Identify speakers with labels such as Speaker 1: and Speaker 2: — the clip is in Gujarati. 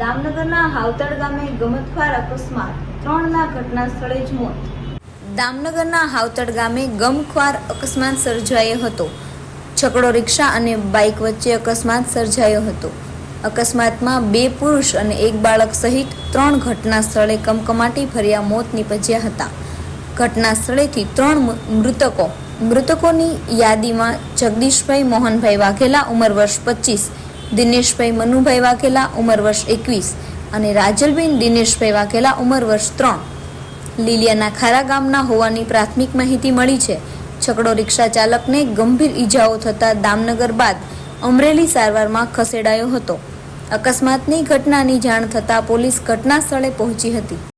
Speaker 1: દામનગરના હાવતડ ગામે ગમતખાર અકસ્માત. ત્રણના ઘટના સ્થળે જ મોત. દામનગરના હાવતળ ગામે ગમખ્વાર અકસ્માત સર્જાયો હતો. છકડો રિક્ષા અને બાઇક વચ્ચે અકસ્માત સર્જાયો હતો. અકસ્માતમાં બે પુરુષ અને એક બાળક સહિત ત્રણ ઘટના સ્થળે કમકમાટી ભર્યા મોત નીપજ્યા હતા. ઘટના સ્થળેથી ત્રણ મૃતકો. મૃતકોની યાદીમાં જગદીશભાઈ મોહનભાઈ વાઘેલા, ઉંમર વર્ષ પચીસ દિનેશભાઈ મનુભાઈ વાઘેલા, ઉંમર વર્ષ એકવીસ અને રાજલબેન દિનેશભાઈ વાઘેલા, ઉંમર વર્ષ ત્રણ. લીલિયાના ખારા ગામના હોવાની પ્રાથમિક માહિતી મળી છે. છકડો રિક્ષા ચાલકને ગંભીર ઈજાઓ થતાં દામનગર બાદ અમરેલી સારવારમાં ખસેડાયો હતો. અકસ્માતની ઘટનાની જાણ થતાં પોલીસ ઘટના સ્થળે પહોંચી હતી.